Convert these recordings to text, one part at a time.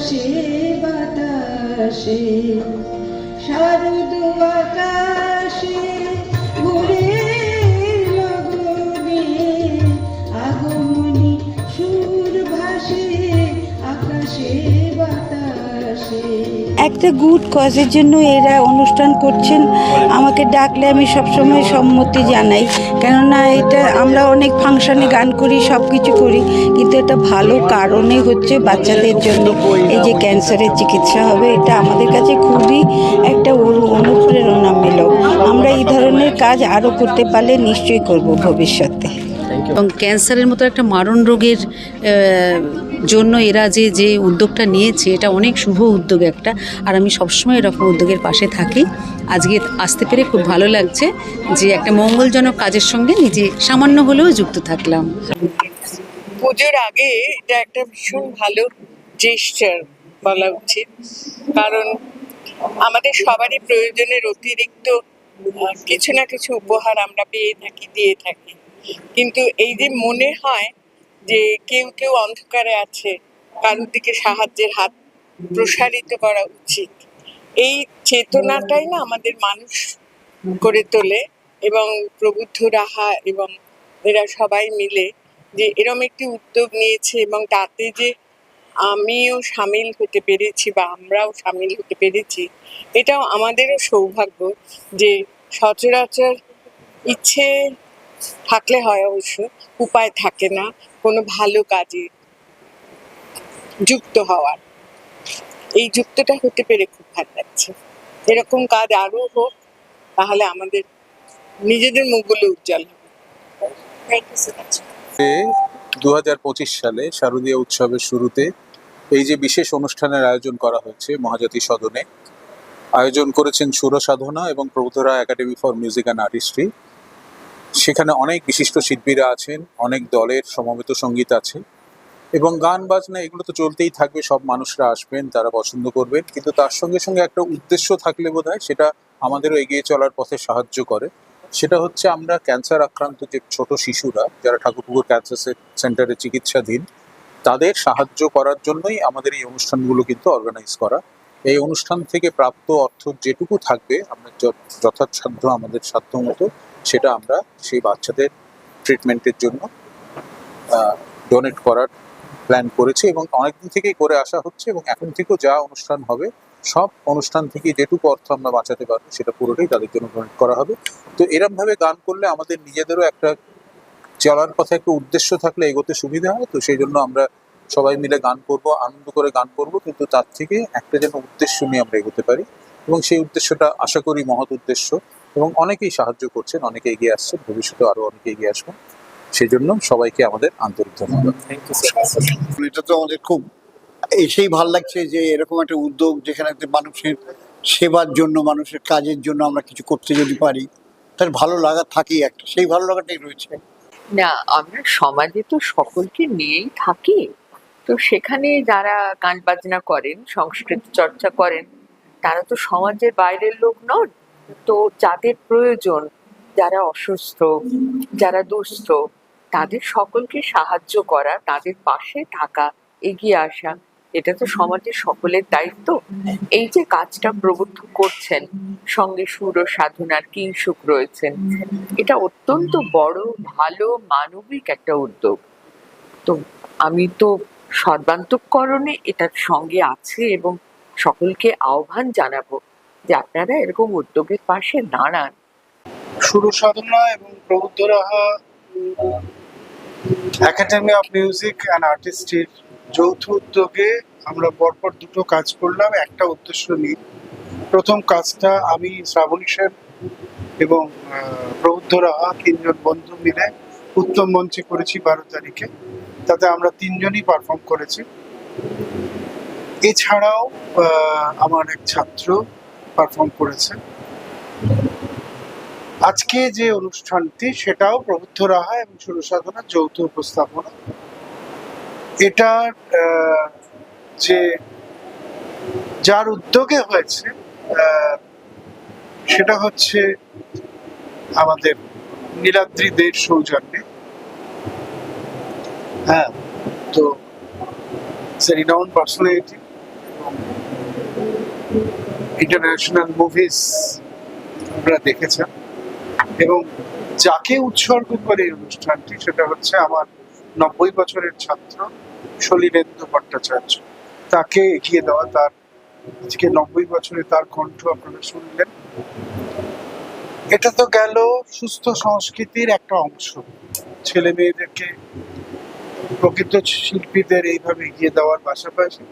আকাশে বাতাসে শারদ আকাশে ভোরে লগনে আগমনী সুর ভাসে একটা গুড কজের জন্য এরা অনুষ্ঠান করছেন। আমাকে ডাকলে আমি সবসময় সম্মতি জানাই। কেননা এটা আমরা অনেক ফাংশনে গান করি সব কিছু করি। কিন্তু এটা ভালো কারণে হচ্ছে বাচ্চাদের জন্য এই যে ক্যান্সারের চিকিৎসা হবে, এটা আমাদের কাছে খুবই একটা অনু- অনুপ্রেরণামূলক। আমরা এই ধরনের কাজ আরও করতে পারলে নিশ্চয়ই করব ভবিষ্যতে। এবং ক্যান্সারের মতো একটা মারণ রোগের জন্য এরা যে যে উদ্যোগটা নিয়েছে, এটা অনেক শুভ উদ্যোগ একটা। আর আমি সবসময় এরকম উদ্যোগের পাশে থাকি। আজকে আসতে পেরে খুব ভালো লাগছে যে, একটা মঙ্গলজনক কাজের সঙ্গে নিজে সামান্য হলেও যুক্ত থাকলাম। পুজোর আগে এটা একটা ভীষণ ভালো জেস্টার বলা উচিত। কারণ আমাদের সবারই প্রয়োজনের অতিরিক্ত কিছু না কিছু উপহার আমরা পেয়ে থাকি, দিয়ে থাকি। কিন্তু এই যে মনে হয় যে কেউ কেউ অন্ধকারে আছে, কারোর দিকে সাহায্যের হাত প্রসারিত করা উচিত। এই চেতনাটাই না আমাদের মানুষ করে তোলে এবং প্রবুদ্ধ রাহা এবং এরা সবাই মিলে যে এরম একটি উদ্যোগ নিয়েছে এবং তাতে যে আমিও সামিল হতে পেরেছি বা আমরাও সামিল হতে পেরেছি, এটাও আমাদেরও সৌভাগ্য যে সচরাচর ইচ্ছে থাকলে হয় অবশ্য, উপায় থাকে না, কোনো ভালো কাজে যুক্ত হওয়ার। এই যুক্তটা হতে পেরে খুব ভালো লাগছে। এরকম কাজ আরও হোক, তাহলে আমাদের নিজেদের মুখগুলো উজ্জ্বল হবে। থ্যাংক ইউ সো মাচ দু সালে শারদীয় উৎসবের শুরুতে এই যে বিশেষ অনুষ্ঠানের আয়োজন করা হয়েছে মহাজাতি সদনে, আয়োজন করেছেন সুর সাধনা এবং Prabuddha Raha academy for music and artistry সেখানে অনেক বিশিষ্ট শিল্পীরা আছেন, অনেক দলের সমবেত সংগীত আছে এবং গান, বাজনা এগুলো তো চলতেই থাকবে, সব মানুষরা আসবেন, তারা পছন্দ করবেন, কিন্তু তার সঙ্গে সঙ্গে একটা উদ্দেশ্য থাকলে বোধ সেটা আমাদেরও এগিয়ে চলার পথে সাহায্য করে। সেটা হচ্ছে আমরা ক্যান্সার আক্রান্ত যে ছোট শিশুরা, যারা ঠাকুরপুকুর ক্যান্সার সেন্টারে চিকিৎসাধীন, তাদের সাহায্য করার জন্যই আমাদের এই অনুষ্ঠানগুলো কিন্তু অর্গানাইজ করা। এই অনুষ্ঠান থেকে প্রাপ্ত অর্থ যেটুকু থাকবে, আমরা যথাসাধ্য আমাদের সাধ্য মতো সেটা আমরা সেই বাচ্চাদের ট্রিটমেন্টের জন্য ডোনেট করার প্ল্যান করেছি এবং অনেকদিন থেকেই করে আসা হচ্ছে এবং এখন থেকেও যা অনুষ্ঠান হবে, সব অনুষ্ঠান থেকে যেটুকু অর্থ আমরা বাঁচাতে পারব সেটা পুরোটাই তাদের জন্য ডোনেট করা হবে। তো এরম ভাবে গান করলে আমাদের নিজেদেরও একটা চলার পথে একটা উদ্দেশ্য থাকলে এগোতে সুবিধা হয়, তো সেই জন্য আমরা সবাই মিলে গান করব, আনন্দ করে গান করব, কিন্তু তার থেকে একটা যেন উদ্দেশ্য নিয়ে আমরা এগোতে পারি এবং সেই উদ্দেশ্যটা আশা করি মহৎ উদ্দেশ্য। এবং অনেকেই সাহায্য করছেন অনেকে এগিয়ে আসছেন ভবিষ্যতে আরও অনেকে এগিয়ে আসবেন। সেই জন্য সবাইকে আমাদের আন্তরিক ধন্যবাদ। এটা তো আমাদের খুব এসেই ভালো লাগছে যে এরকম একটা উদ্যোগ যেখানে মানুষের সেবার জন্য মানুষের কাজের জন্য আমরা কিছু করতে যদি পারি তার ভালো লাগা থাকেই একটা। সেই ভালো লাগাটাই রয়েছে। না আমরা সমাজে তো সকলকে নিয়েই থাকি। তো সেখানে যারা গান বাজনা করেন সংস্কৃতি চর্চা করেন তারা তো সমাজের বাইরের লোক নন। তো যাদের প্রয়োজন, যারা অসুস্থ, যারা দুস্থ, তাদের সকলকে সাহায্য করা, তাদের পাশে থাকা, এগিয়ে আসা, এটা তো সমাজের সকলের দায়িত্ব। এই যে কাজটা প্রবুদ্ধ করছেন, সঙ্গে সুর ও সাধনার কিংসুক রয়েছেন, এটা অত্যন্ত বড়, ভালো, মানবিক একটা উদ্যোগ। তো আমি তো সর্বান্তকরণে এটার সঙ্গে আছে এবং সকলকে আহ্বান জানাব যে আপনারা এরকম উদ্যোগের পাশে দাঁড়ান। সুর সাধনা এবং Prabuddha Raha academy of music and আর্টিস্টের যৌথ উদ্যোগে আমরা পরপর দুটো কাজ করলাম। একটা উদ্দেশ্য নিয়ে। প্রথম কাজটা আমি শ্রাবণী সেন এবং প্রবুদ্ধ রাহা তিনজন বন্ধু মিলে উত্তম মঞ্চে করেছি বারো তারিখে। তাতে আমরা তিনজনই পারফর্ম করেছি। এছাড়াও আমার এক ছাত্র পারফর্ম করেছে। আজকে যে অনুষ্ঠানটি সেটাও প্রবুদ্ধ রাহা এবং সুরসাধনার যৌথ উপস্থাপনা। আহ, যে যার উদ্যোগে হয়েছে সেটা হচ্ছে আমাদের নীলাদ্রি দের সৌজন্যে। হ্যাঁ তো রিনাউন্ড পার্সোনালিটি ইন্টারন্যাশনাল মুভিজ আপনারা দেখেছেন এবং যাকে উৎসর্গ করে এই অনুষ্ঠানটি, সেটা হচ্ছে আমার নব্বই বছরের ছাত্র সলিলেন্দু ভট্টাচার্য। তাকে এগিয়ে দেওয়া, তার আজকে নব্বই বছরে তার কণ্ঠ আপনারা শুনলেন। এটা তো গেল সুস্থ সংস্কৃতির একটা অংশ। ছেলে মেয়েদেরকে প্রকৃত শিল্পীদের এইভাবে এগিয়ে দেওয়ার পাশাপাশি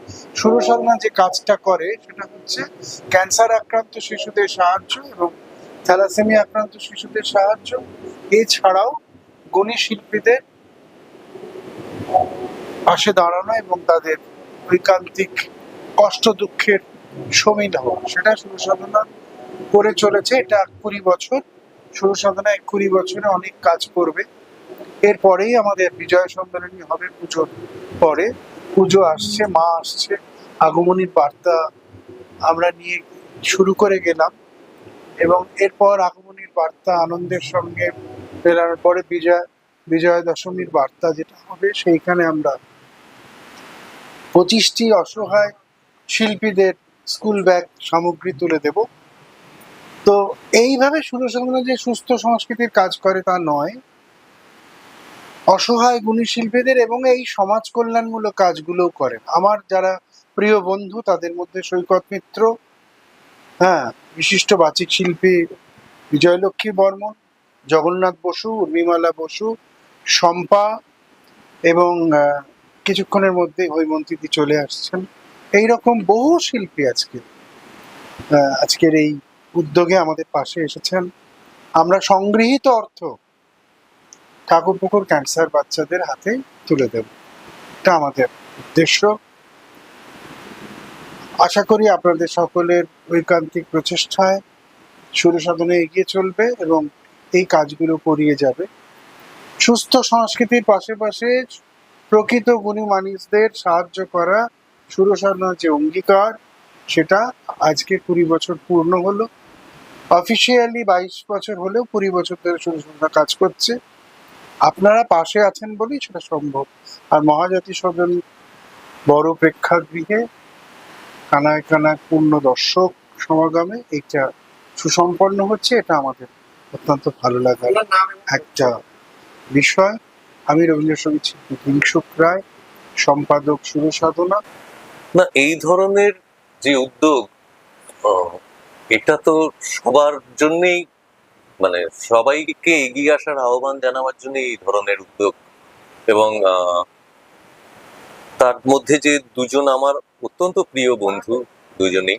সুরসাধনা যে কাজটা করে, সেটা হচ্ছে ক্যান্সার আক্রান্ত শিশুদের সাহায্য এবং থ্যালাসেমিয়া আক্রান্ত শিশুদের সাহায্য। এছাড়াও গণী শিল্পীদের পাশে দাঁড়ানো এবং তাদের ঐকান্তিক কষ্ট দুঃখের সমিল হওয়া, সেটা সুরসাধনা করে চলেছে। এটা কুড়ি বছর সুরসাধনা এক কুড়ি বছরে অনেক কাজ করবে। এরপরেই আমাদের বিজয় সম্মেলনী হবে পুজোর পরে। পুজো আসছে, মা আসছে, আগমনীর বার্তা আমরা নিয়ে শুরু করে গেলাম। এবং এরপর আগমনীর বার্তা আনন্দের সঙ্গে ফেরানোর পরে বিজয়, বিজয়া দশমীর বার্তা যেটা হবে সেইখানে আমরা পঁচিশটি অসহায় শিল্পীদের স্কুল ব্যাগ সামগ্রী তুলে দেব। তো এইভাবে সুরসংগ্রহ যে সুস্থ সংস্কৃতির কাজ করে তা নয় অসহায় গুণী শিল্পীদের এবং এই সমাজ কল্যাণমূলক কাজগুলোও করেন আমার যারা প্রিয় বন্ধু, তাদের মধ্যে সৈকত মিত্র হ্যাঁ বিশিষ্ট বাচিক শিল্পী বিজয়লক্ষ্মী বর্মন, জগন্নাথ বসু, উর্মিমালা বসু, শম্পা এবং কিছুক্ষণের মধ্যে হৈমন্তীদি চলে আসছেন। এই রকম বহু শিল্পী আজকে আজকের এই উদ্যোগে আমাদের পাশে এসেছেন। আমরা সংগৃহীত অর্থ ঠাকুরপুকুর ক্যান্সার বাচ্চাদের হাতে তুলে দেব। এটা আমাদের উদ্দেশ্য। আশা করি আপনাদের সকলের ঐকান্তিক প্রচেষ্টায় সুর সাধনে এগিয়ে চলবে এবং এই কাজগুলো করিয়ে যাবে। সুস্থ সংস্কৃতির পাশাপাশি প্রকৃত গুণী মানুষদের সাহায্য করা সুর যে অঙ্গীকার, সেটা আজকে কুড়ি বছর পূর্ণ হলো। অফিসিয়ালি বাইশ বছর হলেও কুড়ি বছর ধরে সুর সাধনা কাজ করছে। আপনারা পাশে আছেন বলেই সেটা সম্ভব। আর মহাজাতি সদন বড় প্রেক্ষাগৃহে কানায় কানায় পূর্ণ দর্শক সমাগমে এটা সুসম্পন্ন হচ্ছে এটা আমাদের অত্যন্ত ভালো লাগার একটা বিষয়। আমি রবীন্দ্রসঙ্গীত শিল্পী কিংসুক রায় সম্পাদক সুরসাধনা। না এই ধরনের যে উদ্যোগ এটা তো সবার জন্যেই মানে সবাইকে এগিয়ে আসার আহ্বান জানাবার জন্য এই ধরনের উদ্যোগ। এবং তার মধ্যে যে দুজন আমার অত্যন্ত প্রিয় বন্ধু দুজনেই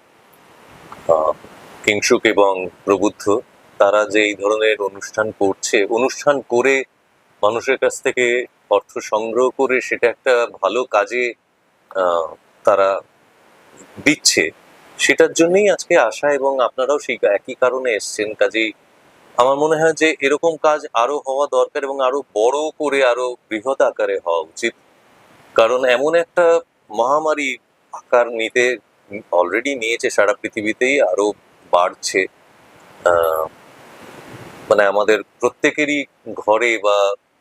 কিংসুক এবং প্রবুদ্ধ, তারা যে এই ধরনের অনুষ্ঠান করছে, অনুষ্ঠান করে মানুষের কাছ থেকে অর্থ সংগ্রহ করে সেটা একটা ভালো কাজে তারা দিচ্ছে, সেটার জন্যই আজকে আসা এবং আপনারাও সেই একই কারণে এসছেন। কাজেই আমার মনে হয় যে এরকম কাজ আরও হওয়া দরকার এবং আরও বড় করে আরও বৃহৎ আকারে হওয়া উচিত। কারণ এমন একটা মহামারী আকার নিতে অলরেডি নিয়েছে সারা পৃথিবীতেই, আরও বাড়ছে। মানে আমাদের প্রত্যেকেরই ঘরে বা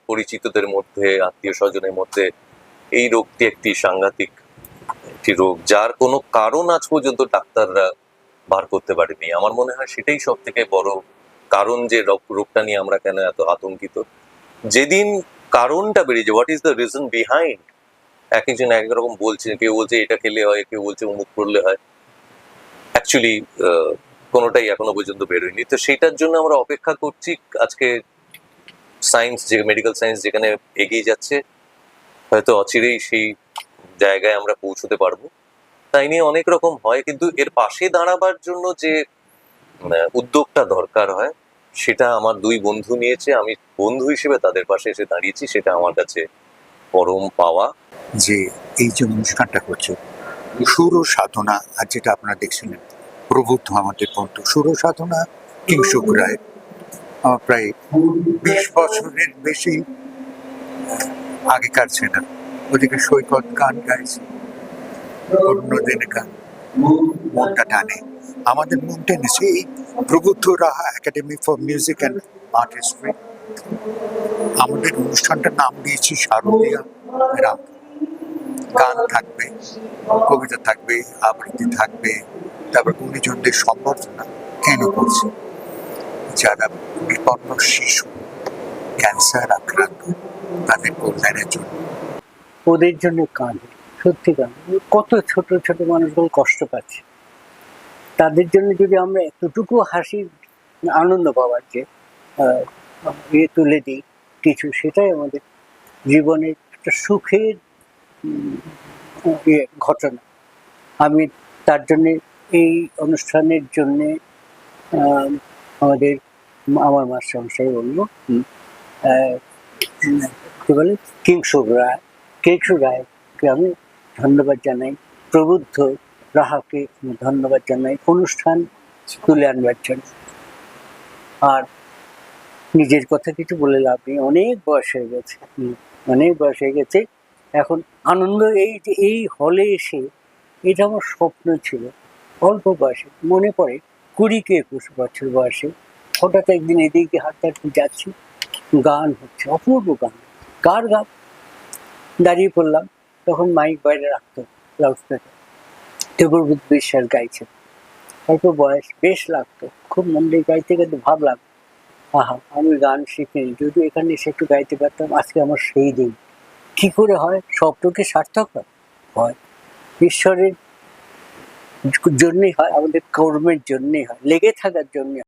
পরিচিতদের মধ্যে আত্মীয় স্বজনের মধ্যে এই রোগটি একটি সাংঘাতিক একটি রোগ, যার কোনো কারণ আজ পর্যন্ত ডাক্তাররা বার করতে পারেনি। আমার মনে হয় সেটাই সব থেকে বড় কারণ যে রোগ- রোগটা নিয়ে আমরা কেন এত আতঙ্কিত? যেদিন কারণটা বেরিয়েছে what is the reason behind এক একজন এক রকম বলছে, কেউ বলছে এটা খেলে হয়, কেউ বলছে অমুক করলে হয়। অ্যাকচুয়ালি কোনোটাই এখনও পর্যন্ত বেরোয়নি। তো সেটার জন্য আমরা অপেক্ষা করছি। আজকে সায়েন্স যে মেডিকেল সায়েন্স যেখানে এগিয়ে যাচ্ছে, হয়তো অচিরেই সেই জায়গায় আমরা পৌঁছতে পারব। তাই নিয়ে অনেক রকম হয়, কিন্তু এর পাশে দাঁড়াবার জন্য যে উদ্যোগটা দরকার হয়, সেটা আমার দুই বন্ধু নিয়েছে, আমি বন্ধু হিসেবে তাদের পাশে এসে দাঁড়িয়েছি, সেটা আমার কাছে পরম পাওয়া। যে এই যে অনুষ্ঠানটা করছে সুর সাধনা আর যেটা আপনারা দেখছিলেন প্রবুদ্ধ আমাদের বন্ধু সুর সাধনা কিংসুক রায়, আমার প্রায় বিশ বছরের বেশি আগেকার ছেলে। ওদিকে সৈকত গান গাইছে অন্য অন্যদিন গান। মনটা টানে। আমাদের মন টেনেছে এই Prabuddha Raha academy for music and artistry আমাদের অনুষ্ঠানটার নাম দিয়েছি শারদীয়া রাম। গান থাকবে, কবিতা থাকবে, আবৃত্তি থাকবে, তারপর গুণীজনদের সম্বর্ধনা কেন করছে? যারা বিপন্ন শিশু, ক্যান্সার আক্রান্ত, তাদের কল্যাণের জন্য। ওদের জন্য কাঁদে। সত্যি কাঁদে কত ছোট ছোট মানুষগুলো কষ্ট পাচ্ছে। তাদের জন্য যদি আমরা এতটুকু হাসি, আনন্দ পাওয়ার যে ইয়ে তুলে দিই কিছু, সেটাই আমাদের জীবনের একটা সুখের ইয়ে ঘটনা। আমি তার জন্যে এই অনুষ্ঠানের জন্যে আমাদের আমার মাস্টার মশাই বলল কি বলে কিংশুক রায় কেশু রায়কে আমি ধন্যবাদ জানাই প্রবুদ্ধ রাহাকে ধন্যবাদ জানাই। অনুষ্ঠান তুলে আনবার জন্য। আর নিজের কথা কিছু বলে লাভ নেই। অনেক বয়স হয়ে গেছে। অনেক বয়স হয়ে গেছে। এখন আনন্দ এই যে এই হলে এসে এটা আমার স্বপ্ন ছিল। অল্প বয়সে, মনে পড়ে কুড়ি কি একুশ বছর বয়সে হঠাৎ একদিন এদিকে হাঁটতে হাঁটতে যাচ্ছি। গান হচ্ছে, অপূর্ব গান। কার গান? দাঁড়িয়ে পড়লাম। তখন মাইক বাইরে রাখতো লাউডস্পিকার টেবুরবুদ্ধ বিশ্বাস গাইছেন অল্প বয়স, বেশ লাগতো। খুব মন দিয়ে গাইতে গাইতে ভাবলাম, আহা, আমি গান শিখিনি। যদি এখানে এসে একটু গাইতে পারতাম, আজকে আমার সেই দিন। কি করে হয়? স্বপ্নকে সার্থক হয়? হয়। ঈশ্বরের জন্যই হয়, আমাদের কর্মের জন্যই হয়, লেগে থাকার জন্যই হয়।